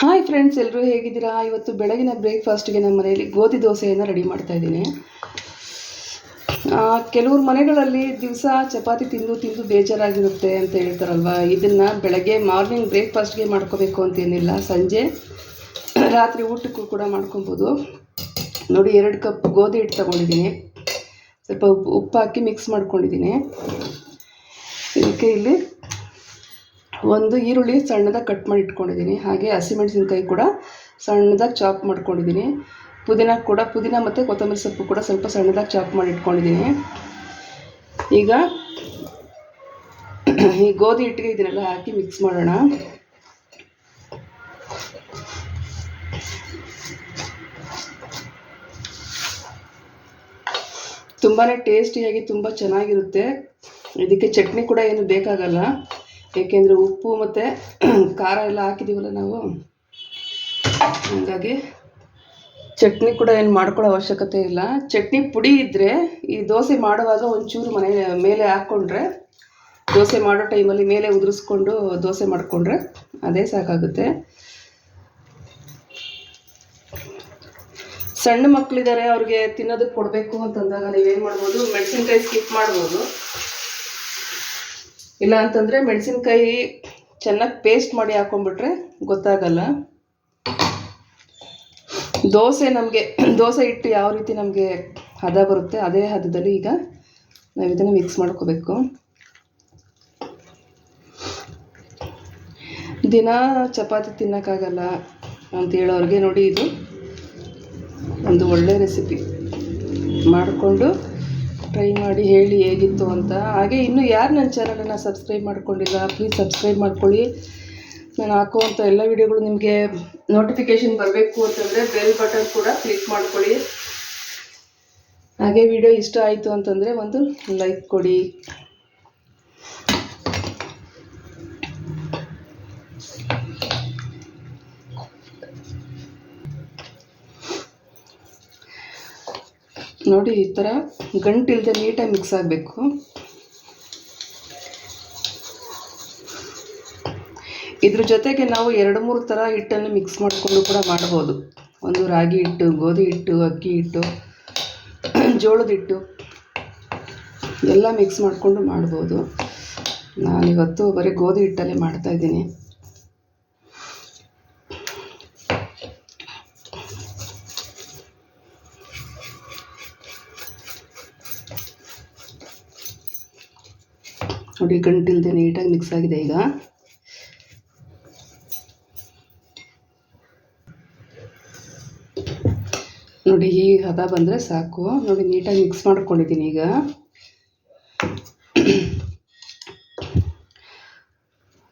Hi friends ಎಲ್ಲರೂ ಹೇಗಿದ್ದೀರಾ? ಇವತ್ತು ಬೆಳಗಿನ ಬ್ರೇಕ್ಫಾಸ್ಟ್ಗೆ ನಮ್ಮ ಮನೆಯಲ್ಲಿ ಗೋಧಿ ದೋಸೆಯನ್ನು ರೆಡಿ ಮಾಡ್ತಾ ಇದ್ದೀನಿ. ಕೆಲವ್ರ ಮನೆಗಳಲ್ಲಿ ದಿವಸ ಚಪಾತಿ ತಿಂದು ತಿಂದು ಬೇಜಾರಾಗಿರುತ್ತೆ ಅಂತ ಹೇಳ್ತಾರಲ್ವ? ಇದನ್ನು ಬೆಳಗ್ಗೆ ಮಾರ್ನಿಂಗ್ ಬ್ರೇಕ್ಫಾಸ್ಟ್ಗೆ ಮಾಡ್ಕೋಬೇಕು ಅಂತೇನಿಲ್ಲ. ಸಂಜೆ ರಾತ್ರಿ ಊಟಕ್ಕೂ ಕೂಡ ಮಾಡ್ಕೊಬೋದು. ನೋಡಿ, ಎರಡು ಕಪ್ ಗೋಧಿ ಹಿಟ್ಟು ತೊಗೊಂಡಿದ್ದೀನಿ. ಸ್ವಲ್ಪ ಉಪ್ಪು ಹಾಕಿ ಮಿಕ್ಸ್ ಮಾಡ್ಕೊಂಡಿದ್ದೀನಿ. ಇದಕ್ಕೆ ಇಲ್ಲಿ ಒಂದು ಈರುಳ್ಳಿ ಸಣ್ಣದಾಗಿ ಕಟ್ ಮಾಡಿ ಇಟ್ಕೊಂಡಿದ್ದೀನಿ. ಹಾಗೆ ಹಸಿಮೆಣಸಿನ್ಕಾಯಿ ಕೂಡ ಸಣ್ಣದಾಗಿ ಚಾಪ್ ಮಾಡ್ಕೊಂಡಿದ್ದೀನಿ. ಪುದೀನ ಕೂಡ, ಪುದೀನ ಮತ್ತು ಕೊತ್ತಂಬರಿ ಸೊಪ್ಪು ಕೂಡ ಸ್ವಲ್ಪ ಸಣ್ಣದಾಗಿ ಚಾಪ್ ಮಾಡಿ ಇಟ್ಕೊಂಡಿದ್ದೀನಿ. ಈಗ ಈ ಗೋಧಿ ಹಿಟ್ಟಿಗೆ ಇದನ್ನೆಲ್ಲ ಹಾಕಿ ಮಿಕ್ಸ್ ಮಾಡೋಣ. ತುಂಬಾ ಟೇಸ್ಟಿಯಾಗಿ ತುಂಬ ಚೆನ್ನಾಗಿರುತ್ತೆ. ಇದಕ್ಕೆ ಚಟ್ನಿ ಕೂಡ ಏನು ಬೇಕಾಗಲ್ಲ. ಏಕೆಂದರೆ ಉಪ್ಪು ಮತ್ತು ಖಾರ ಎಲ್ಲ ಹಾಕಿದ್ದೀವಲ್ಲ ನಾವು, ಹಾಗಾಗಿ ಚಟ್ನಿ ಕೂಡ ಏನು ಮಾಡ್ಕೊಳ್ಳೋ ಅವಶ್ಯಕತೆ ಇಲ್ಲ. ಚಟ್ನಿ ಪುಡಿ ಇದ್ದರೆ ಈ ದೋಸೆ ಮಾಡುವಾಗ ಒಂಚೂರು ಮನೆ ಮೇಲೆ ಹಾಕ್ಕೊಂಡ್ರೆ ದೋಸೆ ಮಾಡೋ ಟೈಮಲ್ಲಿ ಮೇಲೆ ಉದುರಿಸ್ಕೊಂಡು ದೋಸೆ ಮಾಡಿಕೊಂಡ್ರೆ ಅದೇ ಸಾಕಾಗುತ್ತೆ. ಸಣ್ಣ ಮಕ್ಕಳಿದ್ದಾರೆ ಅವ್ರಿಗೆ ತಿನ್ನೋದಕ್ಕೆ ಕೊಡಬೇಕು ಅಂತಂದಾಗ ನೀವೇನು ಮಾಡ್ಬೋದು, ಮೆಣಸಿನ್ಕಾಯಿ ಸ್ಕಿಪ್ ಮಾಡ್ಬೋದು. ಇಲ್ಲ ಅಂತಂದರೆ ಮೆಣಸಿನ್ಕಾಯಿ ಚೆನ್ನಾಗಿ ಪೇಸ್ಟ್ ಮಾಡಿ ಹಾಕೊಂಡ್ಬಿಟ್ರೆ ಗೊತ್ತಾಗಲ್ಲ. ದೋಸೆ ನಮಗೆ, ದೋಸೆ ಹಿಟ್ಟು ಯಾವ ರೀತಿ ನಮಗೆ ಹದ ಬರುತ್ತೆ ಅದೇ ಹದದಲ್ಲಿ ಈಗ ನಾವು ಇದನ್ನು ಮಿಕ್ಸ್ ಮಾಡ್ಕೋಬೇಕು. ದಿನ ಚಪಾತಿ ತಿನ್ನೋಕ್ಕಾಗಲ್ಲ ಅಂತ ಹೇಳೋರಿಗೆ ನೋಡಿ ಇದು ಒಂದು ಒಳ್ಳೆ ರೆಸಿಪಿ ಮಾಡಿಕೊಂಡು ಟ್ರೈ ಮಾಡಿ ಹೇಳಿ ಹೇಗಿತ್ತು ಅಂತ. ಹಾಗೆ ಇನ್ನೂ ಯಾರು ನನ್ನ ಚಾನಲನ್ನು ಸಬ್ಸ್ಕ್ರೈಬ್ ಮಾಡ್ಕೊಂಡಿಲ್ಲ ಪ್ಲೀಸ್ ಸಬ್ಸ್ಕ್ರೈಬ್ ಮಾಡ್ಕೊಳ್ಳಿ. ನಾನು ಹಾಕುವಂಥ ಎಲ್ಲ ವಿಡಿಯೋಗಳು ನಿಮಗೆ ನೋಟಿಫಿಕೇಷನ್ ಬರಬೇಕು ಅಂತಂದರೆ ಬೆಲ್ ಬಟನ್ ಕೂಡ ಕ್ಲಿಕ್ ಮಾಡ್ಕೊಳ್ಳಿ. ಹಾಗೆ ವಿಡಿಯೋ ಇಷ್ಟ ಆಯಿತು ಅಂತಂದರೆ ಒಂದು ಲೈಕ್ ಕೊಡಿ. ನೋಡಿ, ಈ ಥರ ಗಂಟಿಲ್ಲದೆ ನೀಟಾಗಿ ಮಿಕ್ಸ್ ಆಗಬೇಕು. ಇದ್ರ ಜೊತೆಗೆ ನಾವು ಎರಡು, ಮೂರು ಥರ ಹಿಟ್ಟನ್ನು ಮಿಕ್ಸ್ ಮಾಡಿಕೊಂಡು ಕೂಡ ಮಾಡ್ಬೋದು. ಒಂದು ರಾಗಿ ಹಿಟ್ಟು, ಗೋಧಿ ಹಿಟ್ಟು, ಅಕ್ಕಿ ಹಿಟ್ಟು, ಜೋಳದ ಹಿಟ್ಟು ಎಲ್ಲ ಮಿಕ್ಸ್ ಮಾಡಿಕೊಂಡು ಮಾಡ್ಬೋದು. ನಾನಿವತ್ತು ಬರೀ ಗೋಧಿ ಹಿಟ್ಟಲ್ಲೇ ಮಾಡ್ತಾಯಿದ್ದೀನಿ ನೋಡಿ ಗಂಟಿಲ್ದೆ ನೀಟಾಗಿ ಮಿಕ್ಸ್ ಆಗಿದೆ ಈಗ. ನೋಡಿ ಈ ಹದ ಬಂದರೆ ಸಾಕು. ನೋಡಿ ನೀಟಾಗಿ ಮಿಕ್ಸ್ ಮಾಡ್ಕೊಂಡಿದ್ದೀನಿ ಈಗ.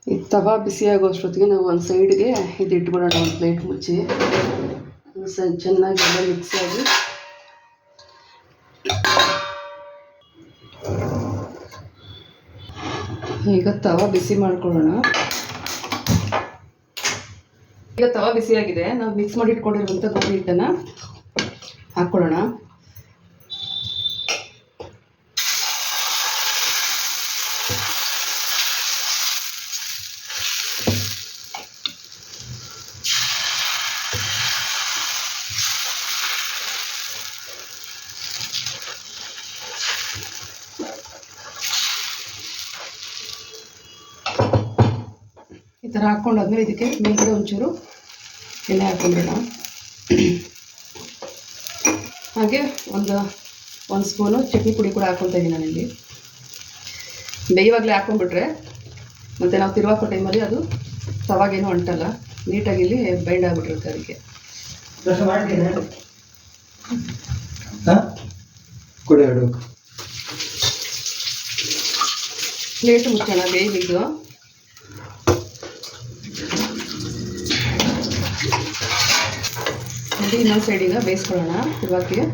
ಈ ತವಾ ಬಿಸಿ ಆಗೋಷ್ಟೊತ್ತಿಗೆ ನಾವು ಒಂದು ಸೈಡ್ಗೆ ಇದು ಇಟ್ಬಿಡೋಣ ಒಂದು ಪ್ಲೇಟ್ ಮುಚ್ಚಿ. ಚೆನ್ನಾಗಿ ಮಿಕ್ಸ್ ಆಗಿ. ಈಗ ತವಾ ಬಿಸಿ ಮಾಡ್ಕೊಳ್ಳೋಣ. ಈಗ ತವಾ ಬಿಸಿಯಾಗಿದೆ. ನಾವು ಮಿಕ್ಸ್ ಮಾಡಿ ಇಟ್ಕೊಂಡಿರುವಂಥ ಗೋಧಿ ಹಿಟ್ಟನ್ನು ಹಾಕ್ಕೊಳ್ಳೋಣ ಹಾಕ್ಕೊಂಡಾದ್ಮೇಲೆ ಇದಕ್ಕೆ ಮೇಲ್ಗಡೆ ಒಂಚೂರು ಎಣ್ಣೆ ಹಾಕ್ಕೊಂಬಿಡೋಣ ಹಾಗೆ ಒಂದು ಒಂದು ಸ್ಪೂನು ಚಟ್ನಿ ಪುಡಿ ಕೂಡ ಹಾಕ್ಕೊತಾ ಇದ್ದೀನಿ ನಾನಿಲ್ಲಿ. ಬೇಯುವಾಗಲೇ ಹಾಕ್ಕೊಂಡ್ಬಿಟ್ರೆ ಮತ್ತು ನಾವು ತಿರುವಾಕೋ ಟೈಮಲ್ಲಿ ಅದು ತವಾಗೇನು ಅಂಟಲ್ಲ ನೀಟಾಗಿ ಇಲ್ಲಿ ಬೈಂಡ್ ಆಗಿಬಿಟ್ಟಿರುತ್ತೆ ಅದಕ್ಕೆ. ಪ್ಲೇಟ್ ಮುಚ್ಚೋಣ ಬೇಯ್ಬಿದ್ದು. ನೋಡಿ ಇನ್ನೊಂದು ಸೈಡಿಗೆ ಬೇಯಿಸ್ಕೊಳ್ಳೋಣ ತಿರುವಾಕಿಗೆ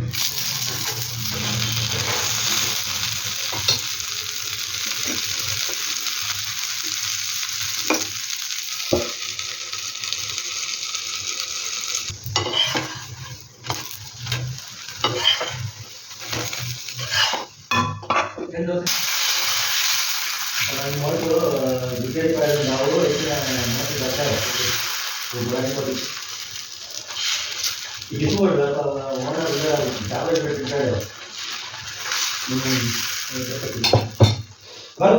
ಏನು ದೋಸೆ ನಾನು ಮೊದಲು ಬಿರಿಯಾನಿ ಮಾಡಿದ್ದು ನಾವು ಹೆಚ್ಚಿನ ಮತ್ತೆ ಬರ್ತಾರೆ ಇದು ಟ್ಯಾಬ್ಲೆಟ್ ಬಿಟ್ಟಿದ್ದಾರೆ ಬರ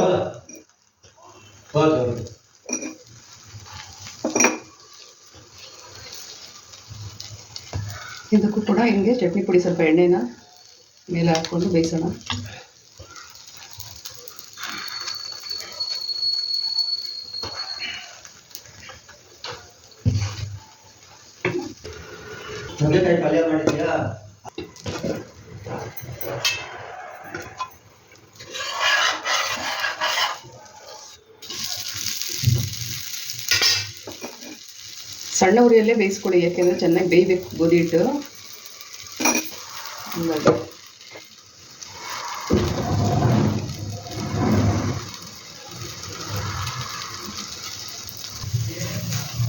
ಇದಕ್ಕೂ ಕೂಡ ಹಿಂಗೆ ಚಟ್ನಿ ಪುಡಿ ಸ್ವಲ್ಪ ಎಣ್ಣೆನ ಮೇಲೆ ಹಾಕ್ಕೊಂಡು ಬೇಯಿಸೋಣ. ಪಲ್ಯ ಮಾಡಿದ್ಯಾ ಸಣ್ಣ ಉರಿಯಲ್ಲೇ ಬೇಯಿಸ್ಕೊಳ್ಳಿ ಯಾಕೆಂದರೆ ಚೆನ್ನಾಗಿ ಬೇಯಬೇಕು ಗೋಧಿ ಹಿಟ್ಟು.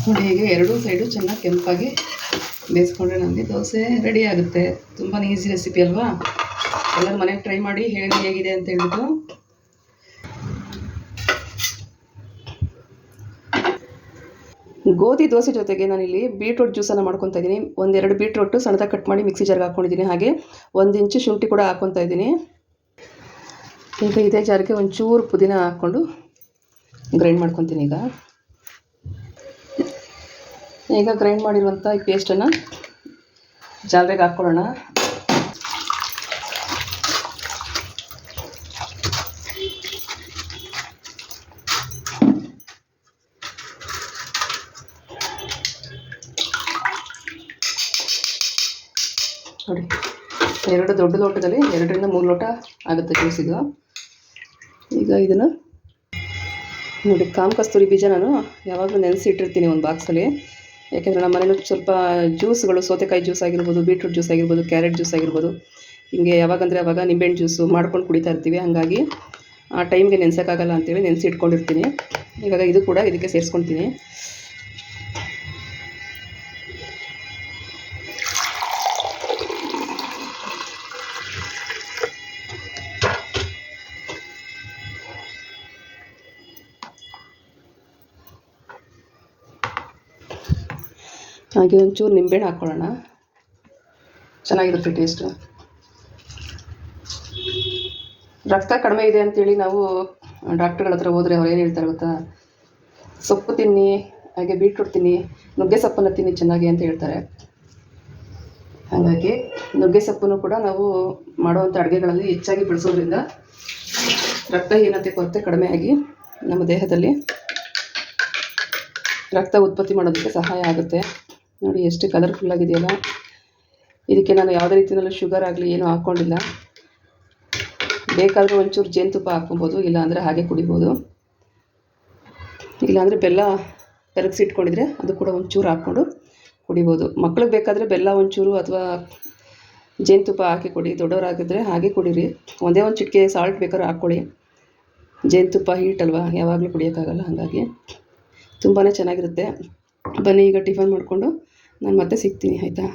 ನೋಡಿ ಹೀಗೆ ಎರಡೂ ಸೈಡು ಚೆನ್ನಾಗಿ ಕೆಂಪಾಗಿ ಬೇಯಿಸ್ಕೊಂಡ್ರೆ ನಮಗೆ ದೋಸೆ ರೆಡಿ ಆಗುತ್ತೆ. ತುಂಬಾ ಈಸಿ ರೆಸಿಪಿ ಅಲ್ವಾ? ಎಲ್ಲರೂ ಮನೆಗೆ ಟ್ರೈ ಮಾಡಿ ಹೇಳಿ ಹೇಗಿದೆ ಅಂತ ಹೇಳ್ಬಿಟ್ಟು. ಗೋಧಿ ದೋಸೆ ಜೊತೆಗೆ ನಾನಿಲ್ಲಿ ಬೀಟ್ರೂಟ್ ಜ್ಯೂಸನ್ನು ಮಾಡ್ಕೊತಾ ಇದ್ದೀನಿ. ಒಂದೆರಡು ಬೀಟ್ರೂಟು ಸಣ್ಣದ ಕಟ್ ಮಾಡಿ ಮಿಕ್ಸಿ ಜಾರ್ಗೆ ಹಾಕ್ಕೊಂಡಿದ್ದೀನಿ ಹಾಗೆ ಒಂದು ಇಂಚು ಶುಂಠಿ ಕೂಡ ಹಾಕ್ಕೊತಾ ಇದ್ದೀನಿ. ಈಗ ಇದೇ ಜಾರಿಗೆ ಒಂಚೂರು ಪುದೀನ ಹಾಕ್ಕೊಂಡು ಗ್ರೈಂಡ್ ಮಾಡ್ಕೊತೀನಿ ಈಗ. ಈಗ ಗ್ರೈಂಡ್ ಮಾಡಿರುವಂಥ ಈ ಪೇಸ್ಟನ್ನು ಜಾಲರಿಗೆ ಹಾಕ್ಕೊಳ್ಳೋಣ ನೋಡಿ, ಎರಡು ದೊಡ್ಡ ಲೋಟದಲ್ಲಿ ಎರಡರಿಂದ ಮೂರು ಲೋಟ ಆಗುತ್ತೆ ಜ್ಯೂಸ್ ಈಗ ಇದನ್ನು ನೋಡಿ, ಕಾಮ ಕಸ್ತೂರಿ ಬೀಜ ನಾನು ಯಾವಾಗಲೂ ನೆನೆಸಿ ಇಟ್ಟಿರ್ತೀನಿ ಒಂದು ಬಾಕ್ಸಲ್ಲಿ ಯಾಕೆಂದರೆ ನಮ್ಮ ಮನೇಲಿ ಸ್ವಲ್ಪ ಜ್ಯೂಸ್ಗಳು ಸೌತೆಕಾಯಿ ಜ್ಯೂಸ್ ಆಗಿರ್ಬೋದು ಬೀಟ್ರೂಟ್ ಜ್ಯೂಸ್ ಆಗಿರ್ಬೋದು ಕ್ಯಾರೆಟ್ ಜ್ಯೂಸ್ ಆಗಿರ್ಬೋದು. ಹಿಂಗೆ ಯಾವಾಗಂದರೆ ಅವಾಗ ನಿಂಬೆಹಣ್ಣು ಜ್ಯೂಸು ಮಾಡ್ಕೊಂಡು ಕುಡಿತಾ ಇರ್ತೀವಿ. ಹಾಗಾಗಿ ಆ ಟೈಮ್ಗೆ ನೆನೆಸೋಕ್ಕಾಗಲ್ಲ ಅಂತೇಳಿ ನೆನೆಸಿಟ್ಕೊಂಡಿರ್ತೀನಿ. ಇವಾಗ ಇದು ಕೂಡ ಇದಕ್ಕೆ ಸೇರಿಸ್ಕೊಳ್ತೀನಿ. ಹಾಗೆ ಒಂಚೂರು ನಿಂಬೆಹಣ್ಣು ಹಾಕ್ಕೊಳ್ಳೋಣ ಚೆನ್ನಾಗಿರುತ್ತೆ ಟೇಸ್ಟು ರಕ್ತ ಕಡಿಮೆ ಇದೆ ಅಂತೇಳಿ ನಾವು ಡಾಕ್ಟ್ರುಗಳ ಹತ್ರ ಹೋದರೆ ಅವ್ರು ಏನು ಹೇಳ್ತಾರೆ ಗೊತ್ತಾ? ಸೊಪ್ಪು ತಿನ್ನಿ, ಹಾಗೆ ಬೀಟ್ರೂಟ್ ತಿನ್ನಿ, ನುಗ್ಗೆ ಸೊಪ್ಪನ್ನು ತಿನ್ನಿ ಚೆನ್ನಾಗಿ ಅಂತ ಹೇಳ್ತಾರೆ. ಹಾಗಾಗಿ ನುಗ್ಗೆ ಸೊಪ್ಪನ್ನು ಕೂಡ ನಾವು ಮಾಡುವಂಥ ಅಡುಗೆಗಳಲ್ಲಿ ಹೆಚ್ಚಾಗಿ ಬಳಸೋದ್ರಿಂದ ರಕ್ತಹೀನತೆ ಕೊರತೆ ಕಡಿಮೆಯಾಗಿ ನಮ್ಮ ದೇಹದಲ್ಲಿ ರಕ್ತ ಉತ್ಪತ್ತಿ ಮಾಡೋದಕ್ಕೆ ಸಹಾಯ ಆಗುತ್ತೆ. ನೋಡಿ ಎಷ್ಟು ಕಲರ್ಫುಲ್ ಆಗಿದೆಯಲ್ಲ. ಇದಕ್ಕೆ ನಾನು ಯಾವುದೇ ರೀತಿಯಲ್ಲೂ ಶುಗರ್ ಆಗಲಿ ಏನೂ ಹಾಕ್ಕೊಂಡಿಲ್ಲ ಬೇಕಾದರೂ ಒಂಚೂರು ಜೇನುತುಪ್ಪ ಹಾಕ್ಕೊಬೋದು, ಇಲ್ಲಾಂದರೆ ಹಾಗೆ ಕುಡಿಬೋದು. ಇಲ್ಲಾಂದರೆ ಬೆಲ್ಲ ಕರಗಿಸಿಟ್ಕೊಂಡಿದ್ರೆ ಅದು ಕೂಡ ಒಂಚೂರು ಹಾಕ್ಕೊಂಡು ಕುಡಿಬೋದು. ಮಕ್ಳಿಗೆ ಬೇಕಾದರೆ ಬೆಲ್ಲ ಒಂಚೂರು ಅಥವಾ ಜೇನುತುಪ್ಪ ಹಾಕಿ ಕೊಡಿ ದೊಡ್ಡವರಾಗಿದ್ದರೆ ಹಾಗೆ ಕುಡೀರಿ. ಒಂದೇ ಒಂದು ಚಿಕ್ಕೆ ಸಾಲ್ಟ್ ಬೇಕಾದ್ರೆ ಹಾಕ್ಕೊಳ್ಳಿ. ಜೇನುತುಪ್ಪ ಹೀಟ್ ಅಲ್ವಾ, ಯಾವಾಗಲೂ ಕುಡಿಯೋಕ್ಕಾಗಲ್ಲ, ಹಾಗಾಗಿ ತುಂಬಾ ಚೆನ್ನಾಗಿರುತ್ತೆ. ಬನ್ನಿ, ಈಗ ಟಿಫನ್ ಮಾಡಿಕೊಂಡು ನಾನು ಮತ್ತೆ ಸಿಗ್ತೀನಿ, ಆಯಿತಾ?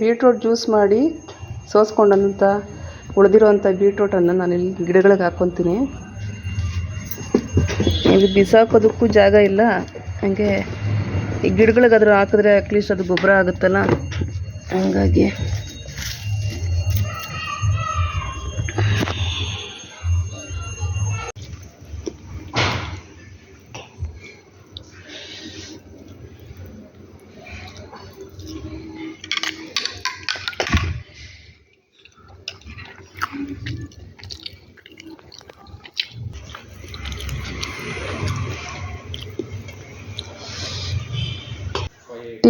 ಬೀಟ್ರೋಟ್ ಜ್ಯೂಸ್ ಮಾಡಿ ಸೋಸ್ಕೊಂಡಂಥ ಉಳಿದಿರೋವಂಥ ಬೀಟ್ರೋಟನ್ನು ಇಲ್ಲಿ ಗಿಡಗಳಿಗೆ ಹಾಕ್ಕೊತೀನಿ ಇದು ಬಿಸಾಕೋದಕ್ಕೂ ಜಾಗ ಇಲ್ಲ, ಹಾಗೆ ಈ ಗಿಡಗಳಿಗೆ ಅದ್ರ ಹಾಕಿದ್ರೆ ಅಟ್ಲೀಸ್ಟ್ ಅದು ಗೊಬ್ಬರ ಆಗುತ್ತಲ್ಲ? ಹಂಗಾಗಿ.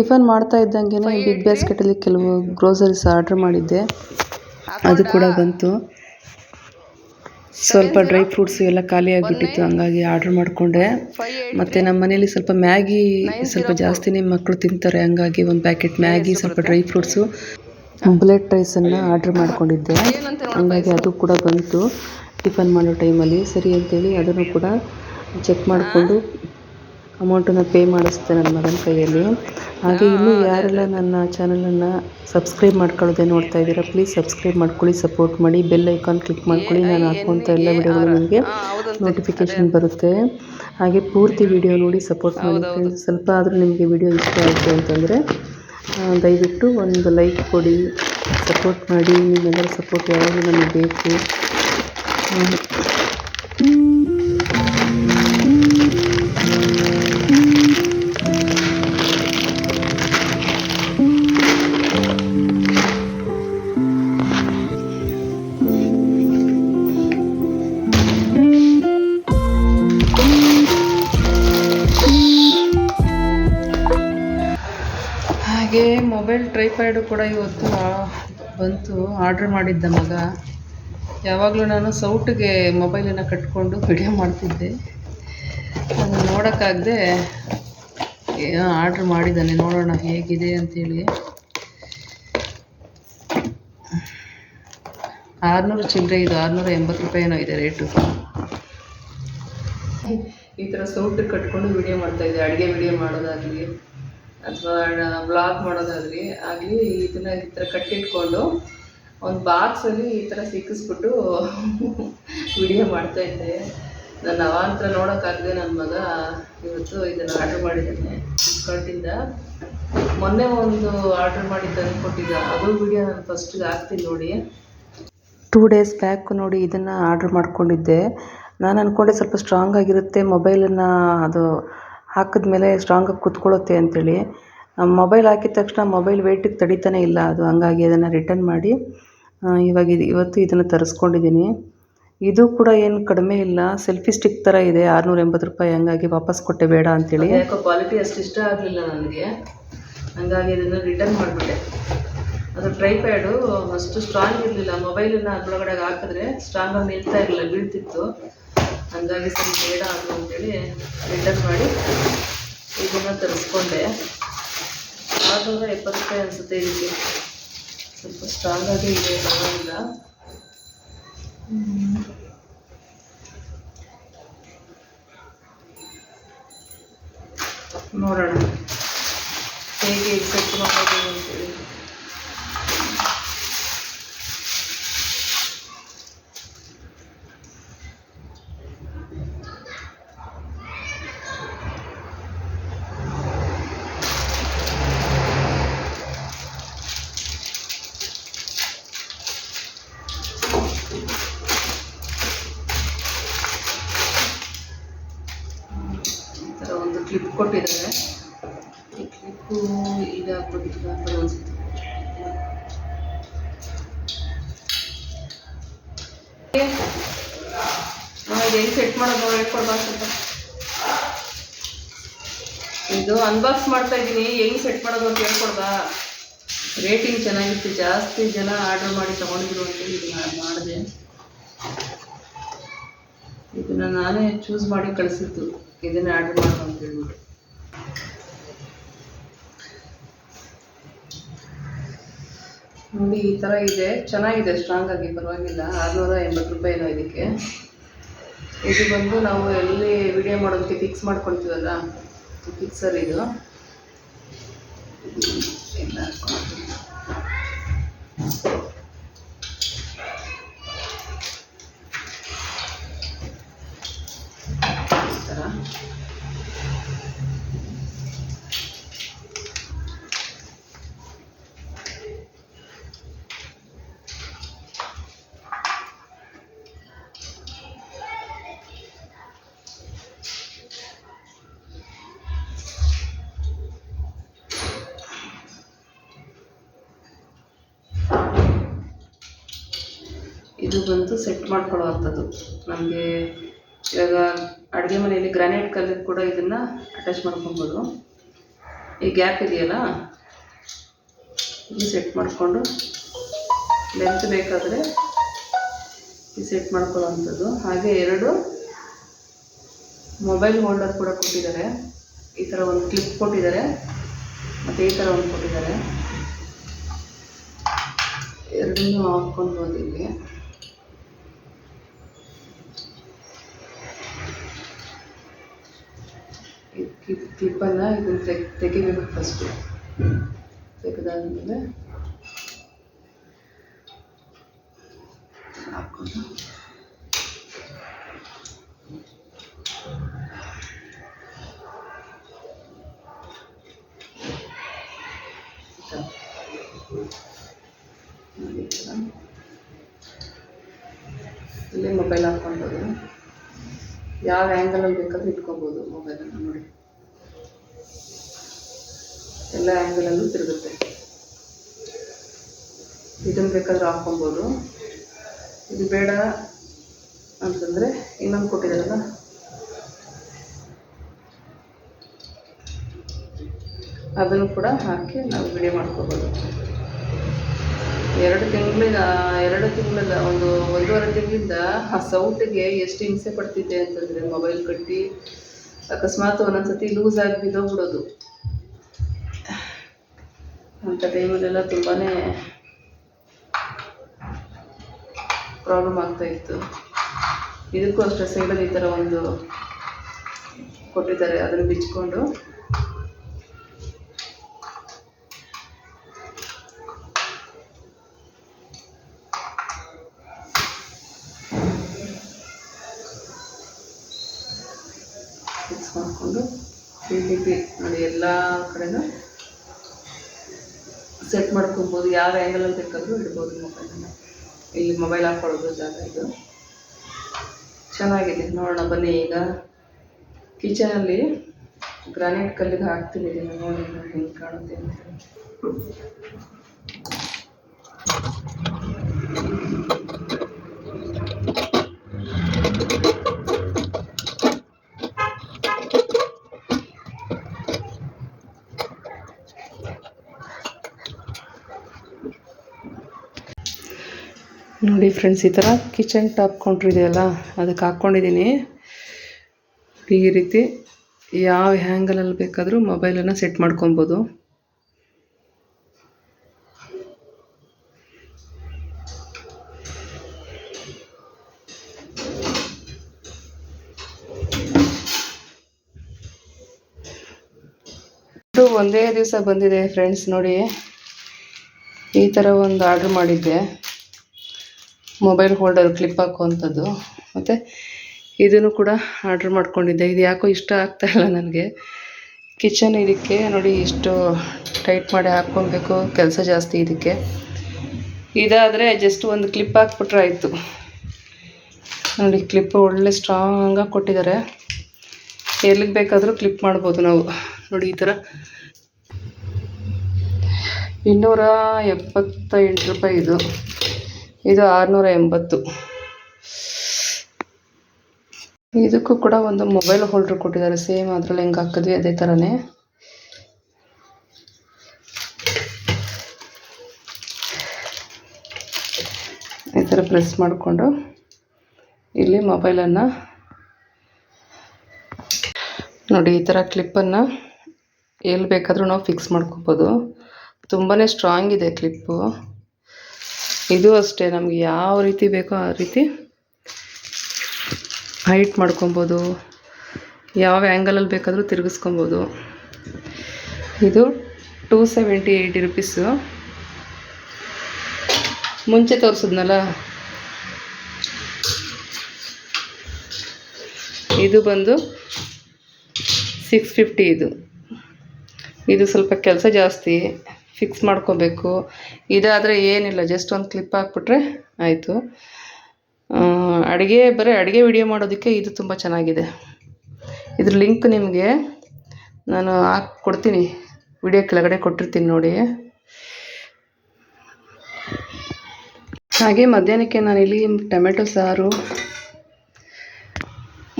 ಟಿಫನ್ ಮಾಡ್ತಾ ಇದ್ದಂಗೆ ಬಿಗ್ ಬ್ಯಾಸ್ಕೆಟಲ್ಲಿ ಕೆಲವು ಗ್ರೋಸರೀಸ್ ಆರ್ಡರ್ ಮಾಡಿದ್ದೆ. ಅದು ಕೂಡ ಬಂತು. ಸ್ವಲ್ಪ ಡ್ರೈ ಫ್ರೂಟ್ಸ್ ಎಲ್ಲ ಖಾಲಿ ಆಗಿಬಿಟ್ಟಿತ್ತು ಹಂಗಾಗಿ ಆರ್ಡರ್ ಮಾಡಿಕೊಂಡೆ. ಮತ್ತು ನಮ್ಮ ಮನೇಲಿ ಸ್ವಲ್ಪ ಮ್ಯಾಗಿ ಸ್ವಲ್ಪ ಜಾಸ್ತಿನೇ ಮಕ್ಕಳು ತಿಂತಾರೆ ಹಂಗಾಗಿ ಒಂದು ಪ್ಯಾಕೆಟ್ ಮ್ಯಾಗಿ ಸ್ವಲ್ಪ ಡ್ರೈ ಫ್ರೂಟ್ಸು ಬುಲೆಟ್ ರೈಸನ್ನು ಆರ್ಡ್ರ್ ಮಾಡ್ಕೊಂಡಿದ್ದೆ. ಹಂಗಾಗಿ ಅದು ಕೂಡ ಬಂತು. ಟಿಫನ್ ಮಾಡೋ ಟೈಮಲ್ಲಿ ಸರಿ ಅಂತೇಳಿ ಅದನ್ನು ಕೂಡ ಚೆಕ್ ಮಾಡಿಕೊಂಡು ಅಮೌಂಟನ್ನು ಪೇ ಮಾಡಿಸ್ದೆ ನನ್ನ ಮಗನ ಕೈಯಲ್ಲಿ. ಹಾಗೆ ಇನ್ನೂ ಯಾರೆಲ್ಲ ನನ್ನ ಚಾನಲನ್ನು ಸಬ್ಸ್ಕ್ರೈಬ್ ಮಾಡ್ಕೊಳ್ಳೋದೇ ನೋಡ್ತಾ ಇದ್ದೀರಾ ಪ್ಲೀಸ್ ಸಬ್ಸ್ಕ್ರೈಬ್ ಮಾಡ್ಕೊಳ್ಳಿ ಸಪೋರ್ಟ್ ಮಾಡಿ ಬೆಲ್ ಐಕಾನ್ ಕ್ಲಿಕ್ ಮಾಡ್ಕೊಳ್ಳಿ. ನಾನು ಹಾಕುವಂಥ ಎಲ್ಲ ವಿಡಿಯೋಗಳು ನಿಮಗೆ ನೋಟಿಫಿಕೇಷನ್ ಬರುತ್ತೆ. ಹಾಗೆ ಪೂರ್ತಿ ವಿಡಿಯೋ ನೋಡಿ ಸಪೋರ್ಟ್ ಮಾಡಿ ಸ್ವಲ್ಪ ಆದರೂ ನಿಮಗೆ ವಿಡಿಯೋ ಇಷ್ಟ ಆಯಿತು ಅಂತಂದರೆ ದಯವಿಟ್ಟು ಒಂದು ಲೈಕ್ ಕೊಡಿ ಸಪೋರ್ಟ್ ಮಾಡಿ ನಿಮ್ಮೆಲ್ಲರ ಸಪೋರ್ಟ್ ಯಾವಾಗಲೂ ನಮಗೆ ಬೇಕು. ಮೊಬೈಲ್ ಟ್ರೈಪ್ಯಾಡು ಕೂಡ ಇವತ್ತು ಬಂತು. ಆರ್ಡ್ರ್ ಮಾಡಿದ್ದ ಮಗ. ಯಾವಾಗಲೂ ನಾನು ಸೌಟಿಗೆ ಮೊಬೈಲನ್ನು ಕಟ್ಕೊಂಡು ವಿಡಿಯೋ ಮಾಡ್ತಿದ್ದೆ. ಅದನ್ನು ನೋಡೋಕ್ಕಾಗದೆ ಆರ್ಡ್ರ್ ಮಾಡಿದ್ದಾನೆ. ನೋಡೋಣ ಹೇಗಿದೆ ಅಂತೇಳಿ. ಆರುನೂರು ಚಿಲ್ಲರೆ ಇದು. ಆರುನೂರ ಎಂಬತ್ತು ರೂಪಾಯಿ ಇದೆ ರೇಟು. ಈ ಥರ ಸೌಟಿಗೆ ಕಟ್ಕೊಂಡು ವಿಡಿಯೋ ಮಾಡ್ತಾಯಿದ್ದೆ ಅಡುಗೆ ವಿಡಿಯೋ ಮಾಡೋದಾಗಲಿ. ಅಥವಾ ಬ್ಲಾಗ್ ಮಾಡೋದಾಗಲಿ ಆಗಲಿ ಇದನ್ನ ಈ ಥರ ಕಟ್ಟಿಟ್ಕೊಂಡು ಒಂದು ಬಾಕ್ಸಲ್ಲಿ ಈ ಥರ ಸಿಕ್ಕಿಸ್ಬಿಟ್ಟು ವಿಡಿಯೋ ಮಾಡ್ತಾ ಇದ್ದೆ. ನನ್ನ ಅವಾಂತರ ನೋಡೋಕ್ಕಾಗದೆ ನನ್ನ ಮಗ ಇವತ್ತು ಇದನ್ನು ಆರ್ಡ್ರ್ ಮಾಡಿದ್ದಾನೆ. ಫ್ಲಿಪ್ಕಾರ್ಟಿಂದ ಮೊನ್ನೆ ಒಂದು ಆರ್ಡ್ರ್ ಮಾಡಿ ತಂದು ಕೊಟ್ಟಿದ್ದ. ಅದು ವಿಡಿಯೋ ನಾನು ಫಸ್ಟಿಗೆ ಹಾಕ್ತೀನಿ ನೋಡಿ. ಟೂ ಡೇಸ್ ಬ್ಯಾಕ್ ನೋಡಿ ಇದನ್ನು ಆರ್ಡ್ರ್ ಮಾಡ್ಕೊಂಡಿದ್ದೆ. ನಾನು ಅಂದ್ಕೊಂಡೆ ಸ್ವಲ್ಪ ಸ್ಟ್ರಾಂಗ್ ಆಗಿರುತ್ತೆ. ಮೊಬೈಲನ್ನು ಅದು ಹಾಕಿದ್ಮೇಲೆ ಸ್ಟ್ರಾಂಗಾಗಿ ಕುತ್ಕೊಳ್ಳುತ್ತೆ ಅಂತೇಳಿ. ಮೊಬೈಲ್ ಹಾಕಿದ ತಕ್ಷಣ ಮೊಬೈಲ್ ವೇಟಿಗೆ ತಡೀತಾನೆ ಇಲ್ಲ ಅದು. ಹಂಗಾಗಿ ಅದನ್ನು ರಿಟರ್ನ್ ಮಾಡಿ ಇವಾಗ ಇದು, ಇವತ್ತು ಇದನ್ನು ತರಿಸ್ಕೊಂಡಿದ್ದೀನಿ ಇದು ಕೂಡ ಏನು ಕಡಿಮೆ ಇಲ್ಲ. ಸೆಲ್ಫಿ ಸ್ಟಿಕ್ ಥರ ಇದೆ. ಆರುನೂರ ಎಂಬತ್ತು ರೂಪಾಯಿ ಹಂಗಾಗಿ ವಾಪಸ್ ಕೊಟ್ಟೆ ಬೇಡ ಅಂತೇಳಿ. ಕ್ವಾಲಿಟಿ ಅಷ್ಟು ಇಷ್ಟ ಆಗಲಿಲ್ಲ ನನಗೆ. ಹಂಗಾಗಿ ಇದನ್ನು ರಿಟರ್ನ್ ಮಾಡಿಬಿಟ್ಟೆ. ಅದು ಟ್ರೈಪ್ಯಾಡು ಅಷ್ಟು ಸ್ಟ್ರಾಂಗ್ ಇರಲಿಲ್ಲ. ಮೊಬೈಲನ್ನು ಅದರೊಳಗಡೆ ಹಾಕಿದ್ರೆ ಸ್ಟ್ರಾಂಗಾಗಿ ನಿಲ್ತಾ ಇರಲಿಲ್ಲ, ಬೀಳ್ತಿತ್ತು. ಹಂಗಾಗಿ ಸ್ವಲ್ಪ ಬೇಡ ಅದು ಅಂತೇಳಿ ರಿಟರ್ನ್ ಮಾಡಿ ಇದನ್ನು ತರಿಸ್ಕೊಂಡೆ. ಆರುನೂರ ಎಪ್ಪತ್ತು ರೂಪಾಯಿ ಅನಿಸುತ್ತೆ ಇದಕ್ಕೆ. ಸ್ವಲ್ಪ ಸ್ಟ್ರಾಂಗ್ ಆಗಿ ಇದೆ, ಪರವಾಗಿಲ್ಲ. ನೋಡೋಣ. ಹೇಗೆ ಸೆಟ್ ಮಾಡೋದು ಅಂತೇಳಿ. ಇದು ಹೆಂಗೆ ಸೆಟ್ ಮಾಡೋದು ಹೇಳ್ಕೊಡ್ಬಾ ಸ್ವಲ್ಪ ಇದು ಅನ್ಬಾಕ್ಸ್ ಮಾಡ್ತಾ ಇದ್ದೀನಿ ಹೆಂಗೆ ಸೆಟ್ ಮಾಡೋದು ಅಂತ ಹೇಳ್ಕೊಡ್ದಾ. ರೇಟಿಂಗ್ ಚೆನ್ನಾಗಿತ್ತು, ಜಾಸ್ತಿ ಜನ ಆರ್ಡರ್ ಮಾಡಿ ತೊಗೊಂಡಿದ್ರು ಅಂತೇಳಿ ನಾನು ಮಾಡಿದೆ. ಇದನ್ನು ನಾನೇ ಚೂಸ್ ಮಾಡಿ ಕಳಿಸಿದ್ದು, ಇದನ್ನೇ ಆರ್ಡರ್ ಮಾಡೋದು ಅಂತ ಹೇಳ್ಬಿಟ್ಟು. ನೋಡಿ, ಈ ಥರ ಇದೆ. ಚೆನ್ನಾಗಿದೆ ಸ್ಟ್ರಾಂಗಾಗಿ ಪರವಾಗಿಲ್ಲ. ಆರುನೂರ ಎಂಬತ್ತು ರೂಪಾಯಿ ಇದೆ ಇದಕ್ಕೆ. ಇದು ಬಂದು ನಾವು ಎಲ್ಲಿ ವಿಡಿಯೋ ಮಾಡೋದಕ್ಕೆ ಫಿಕ್ಸ್ ಮಾಡ್ಕೊಳ್ತೀವಲ್ಲ? ಫಿಕ್ಸರ್ ಇದು. ಎಲ್ಲ ಇದು ಬಂದು ಸೆಟ್ ಮಾಡ್ಕೊಳ್ಳುವಂಥದ್ದು. ನಮಗೆ ಇವಾಗ ಅಡುಗೆ ಮನೆಯಲ್ಲಿ ಗ್ರಾನೈಟ್ ಕಲ್ಲು ಕೂಡ ಇದನ್ನು ಅಟ್ಯಾಚ್ ಮಾಡ್ಕೊಬೋದು. ಈ ಗ್ಯಾಪ್ ಇದೆಯಲ್ಲ ಇಲ್ಲಿ ಸೆಟ್ ಮಾಡಿಕೊಂಡು ಲೆಂತ್ ಬೇಕಾದರೆ ಈ ಸೆಟ್ ಮಾಡ್ಕೊಳ್ಳೋವಂಥದ್ದು. ಹಾಗೆ ಎರಡು ಮೊಬೈಲ್ ಹೋಲ್ಡರ್ ಕೂಡ ಕೊಟ್ಟಿದ್ದಾರೆ. ಈ ಥರ ಒಂದು ಕ್ಲಿಪ್ ಕೊಟ್ಟಿದ್ದಾರೆ. ಮತ್ತು ಈ ಥರ ಒಂದು ಕೊಟ್ಟಿದ್ದಾರೆ. ಎರಡನ್ನೂ ಹಾಕ್ಕೊಂಡು ಇಲ್ಲಿ ಕ್ಲಿಪ್ಪನ್ನು ಇದನ್ನು ತೆಗ್ ತೆಗಿಬೇಕು ಫಸ್ಟು ತೆಗೆದಾದ್ಮೇಲೆ ಹಾಕ್ಕೊಂಡು ನೋಡಿ ಈ ಥರ. ಇಲ್ಲಿ ಮೊಬೈಲ್ ಹಾಕ್ಕೊಂಬೋದು ಯಾವ ಆ್ಯಂಗಲಲ್ಲಿ ಬೇಕಾದ್ರೂ ಇಟ್ಕೊಬೋದು ಮೊಬೈಲನ್ನು ನೋಡಿ ಎಲ್ಲ ಆ್ಯಂಗಲಲ್ಲೂ ತಿರುಗುತ್ತೆ ಇದನ್ನು ಬೇಕಾದರೂ ಹಾಕ್ಕೊಬೋದು. ಇದು ಬೇಡ ಅಂತಂದರೆ ಇನ್ನೊಂದು ಕೊಟ್ಟಿದ್ದಾರಲ್ಲ? ಅದನ್ನು ಕೂಡ ಹಾಕಿ ನಾವು ವಿಡಿಯೋ ಮಾಡ್ಕೋಬೋದು. ಎರಡು ತಿಂಗಳಿಂದ ಎರಡು ತಿಂಗಳಲ್ಲ, ಒಂದು ಒಂದೂವರೆ ತಿಂಗಳಿಂದ ಆ ಸೌಟಿಗೆ ಎಷ್ಟು ಹಿಂಸೆ ಪಡ್ತಿದ್ದೆ ಅಂತಂದರೆ ಮೊಬೈಲ್ ಕಟ್ಟಿ ಅಕಸ್ಮಾತ್ ಒಂದೊಂದ್ಸತಿ ಲೂಸ್ ಆಗಿ ಬಿದ್ದೋಗ್ಬಿಡೋದು. ಅಂಥ ಟೈಮಲ್ಲೆಲ್ಲ ತುಂಬಾ ಪ್ರಾಬ್ಲಮ್ ಆಗ್ತಾ ಇತ್ತು. ಇದಕ್ಕೂ ಅಷ್ಟೇ ಸೈಡಲ್ಲಿ ಈ ಥರ ಒಂದು ಕೊಟ್ಟಿದ್ದಾರೆ. ಅದನ್ನು ಬಿಚ್ಚಿಕೊಂಡು ಮಿಕ್ಸ್ ಮಾಡಿಕೊಂಡು ಎಲ್ಲ ಕಡೆನೂ ಸೆಟ್ ಮಾಡ್ಕೊಬೋದು. ಯಾವ ಆ್ಯಂಗಲಲ್ಲಿ ಬೇಕಾದರೂ ಇಡ್ಬೋದು ಮೊಬೈಲನ್ನು ಇಲ್ಲಿ ಮೊಬೈಲ್ ಹಾಕೊಳ್ಳೋದು ಜಾಗ ಇದು. ಚೆನ್ನಾಗಿದೆ, ನೋಡೋಣ, ಬನ್ನಿ ಈಗ. ಕಿಚನಲ್ಲಿ ಗ್ರಾನೈಟ್ ಕಲ್ಲಿಗೆ ಹಾಕ್ತೀನಿ ನೋಡಿ ಹೆಂಗೆ ಕಾಣುತ್ತೆ ಅಂತ. ನೋಡಿ ಫ್ರೆಂಡ್ಸ್ ಈ ಥರ ಕಿಚನ್ ಟಾಪ್ ಕೌಂಟ್ರ್ ಇದೆಯಲ್ಲ, ಅದಕ್ಕೆ ಹಾಕ್ಕೊಂಡಿದ್ದೀನಿ. ಈ ರೀತಿ ಯಾವ ಹ್ಯಾಂಗಲಲ್ಲಿ ಬೇಕಾದರೂ ಮೊಬೈಲನ್ನು ಸೆಟ್ ಮಾಡ್ಕೊಬೋದು. ಒಂದೇ ದಿವಸ ಬಂದಿದೆ ಫ್ರೆಂಡ್ಸ್ ನೋಡಿ. ಈ ಥರ ಒಂದು ಆರ್ಡ್ರ್ ಮಾಡಿದ್ದೆ. ಮೊಬೈಲ್ ಹೋಲ್ಡರ್ ಕ್ಲಿಪ್ ಹಾಕುವಂಥದ್ದು. ಮತ್ತು ಇದನ್ನು ಕೂಡ ಆರ್ಡ್ರ್ ಮಾಡ್ಕೊಂಡಿದ್ದೆ. ಇದು ಯಾಕೋ ಇಷ್ಟ ಆಗ್ತಾ ಇಲ್ಲ ನನಗೆ. ಕಿಚನ್ ಇದಕ್ಕೆ ನೋಡಿ ಇಷ್ಟು ಟೈಟ್ ಮಾಡಿ ಹಾಕ್ಕೊಬೇಕು. ಕೆಲಸ ಜಾಸ್ತಿ ಇದಕ್ಕೆ. ಇದಾದರೆ ಜಸ್ಟ್ ಒಂದು ಕ್ಲಿಪ್ ಹಾಕ್ಬಿಟ್ರೆ ಆಯಿತು. ನೋಡಿ ಕ್ಲಿಪ್ ಒಳ್ಳೆ ಸ್ಟ್ರಾಂಗಾಗಿ ಕೊಟ್ಟಿದ್ದಾರೆ. ಎಲ್ಲಿಗೆ ಬೇಕಾದರೂ ಕ್ಲಿಪ್ ಮಾಡ್ಬೋದು ನಾವು. ನೋಡಿ, ಈ ಥರ ಇನ್ನೂರ ಎಪ್ಪತ್ತ ರೂಪಾಯಿ ಇದು. ಇದು ಆರುನೂರ ಎಂಬತ್ತು. ಇದಕ್ಕೂ ಕೂಡ ಒಂದು ಮೊಬೈಲ್ ಹೋಲ್ಡ್ರ್ ಕೊಟ್ಟಿದ್ದಾರೆ. ಸೇಮ್ ಅದರಲ್ಲಿ ಹೆಂಗೆ ಹಾಕಿದ್ವಿ ಅದೇ ಥರನೇ ಈ ಥರ ಪ್ರೆಸ್ ಮಾಡಿಕೊಂಡು ಇಲ್ಲಿ ಮೊಬೈಲನ್ನು ನೋಡಿ, ಈ ಥರ ಕ್ಲಿಪ್ಪನ್ನು ಎಲ್ಲಿ ಬೇಕಾದರೂ ನಾವು ಫಿಕ್ಸ್ ಮಾಡ್ಕೋಬೋದು. ತುಂಬಾ ಸ್ಟ್ರಾಂಗ್ ಇದೆ ಕ್ಲಿಪ್ಪು ಇದು ಅಷ್ಟೇ, ನಮಗೆ ಯಾವ ರೀತಿ ಬೇಕೋ ಆ ರೀತಿ ಹೈಟ್ ಮಾಡ್ಕೊಬೋದು, ಯಾವ ಆ್ಯಂಗಲಲ್ಲಿ ಬೇಕಾದರೂ ತಿರುಗಿಸ್ಕೊಬೋದು. ಇದು ಟೂ ಸೆವೆಂಟಿ ಏಯ್ಟಿ ರುಪೀಸು ಮುಂಚೆ ತೋರಿಸಿದ್ನಲ್ಲ? ಇದು ಬಂದು ಸಿಕ್ಸ್ ಫಿಫ್ಟಿ ಇದು. ಇದು ಸ್ವಲ್ಪ ಕೆಲಸ ಜಾಸ್ತಿ ಫಿಕ್ಸ್ ಮಾಡ್ಕೋಬೇಕು. ಇದಾದರೆ ಏನಿಲ್ಲ ಜಸ್ಟ್ ಒಂದು ಕ್ಲಿಪ್ ಹಾಕ್ಬಿಟ್ರೆ ಆಯಿತು. ಅಡುಗೆ, ಬರೀ ಅಡುಗೆ ವಿಡಿಯೋ ಮಾಡೋದಕ್ಕೆ ಇದು ತುಂಬ ಚೆನ್ನಾಗಿದೆ. ಇದ್ರ ಲಿಂಕ್ ನಿಮಗೆ ನಾನು ಹಾಕಿ ಕೊಡ್ತೀನಿ ವಿಡಿಯೋ ಕೆಳಗಡೆ ಕೊಟ್ಟಿರ್ತೀನಿ ನೋಡಿ. ಹಾಗೆ ಮಧ್ಯಾಹ್ನಕ್ಕೆ ಇಲ್ಲಿ ಟೊಮೆಟೊ ಸಾರು,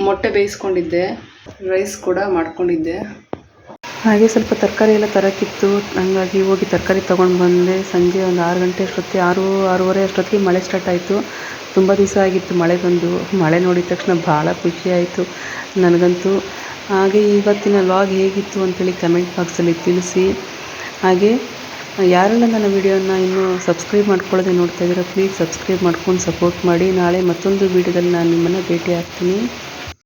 ಮೊಟ್ಟೆ ಬೇಯಿಸ್ಕೊಂಡಿದ್ದೆ ರೈಸ್ ಕೂಡ ಮಾಡ್ಕೊಂಡಿದ್ದೆ. ಹಾಗೆ ಸ್ವಲ್ಪ ತರಕಾರಿ ಎಲ್ಲ ತರೋಕ್ಕಿತ್ತು. ಹಂಗಾಗಿ ಹೋಗಿ ತರಕಾರಿ ತೊಗೊಂಡು ಬಂದೆ. ಸಂಜೆ ಒಂದು ಆರು ಗಂಟೆ ಅಷ್ಟೊತ್ತಿಗೆ, ಆರು, ಆರೂವರೆ ಅಷ್ಟೊತ್ತಿಗೆ ಮಳೆ ಸ್ಟಾರ್ಟ್ ಆಯಿತು. ತುಂಬ ದಿವಸ ಆಗಿತ್ತು ಮಳೆ ಬಂದು. ಮಳೆ ನೋಡಿದ ತಕ್ಷಣ ಭಾಳ ಖುಷಿ ಆಯಿತು ನನಗಂತೂ. ಹಾಗೆ ಇವತ್ತಿನ ವ್ಲಾಗ್ ಹೇಗಿತ್ತು ಅಂತೇಳಿ ಕಮೆಂಟ್ ಬಾಕ್ಸಲ್ಲಿ ತಿಳಿಸಿ. ಹಾಗೆ ಯಾರೆಲ್ಲ ನನ್ನ ವಿಡಿಯೋನ ಇನ್ನೂ ಸಬ್ಸ್ಕ್ರೈಬ್ ಮಾಡ್ಕೊಳ್ಳೋದೇ ನೋಡ್ತಾ ಇದ್ದೀರಾ ಪ್ಲೀಸ್ ಸಬ್ಸ್ಕ್ರೈಬ್ ಮಾಡ್ಕೊಂಡು ಸಪೋರ್ಟ್ ಮಾಡಿ. ನಾಳೆ ಮತ್ತೊಂದು ವೀಡಿಯೋದಲ್ಲಿ ನಾನು ನಿಮ್ಮನ್ನು ಭೇಟಿ ಆಗ್ತೀನಿ.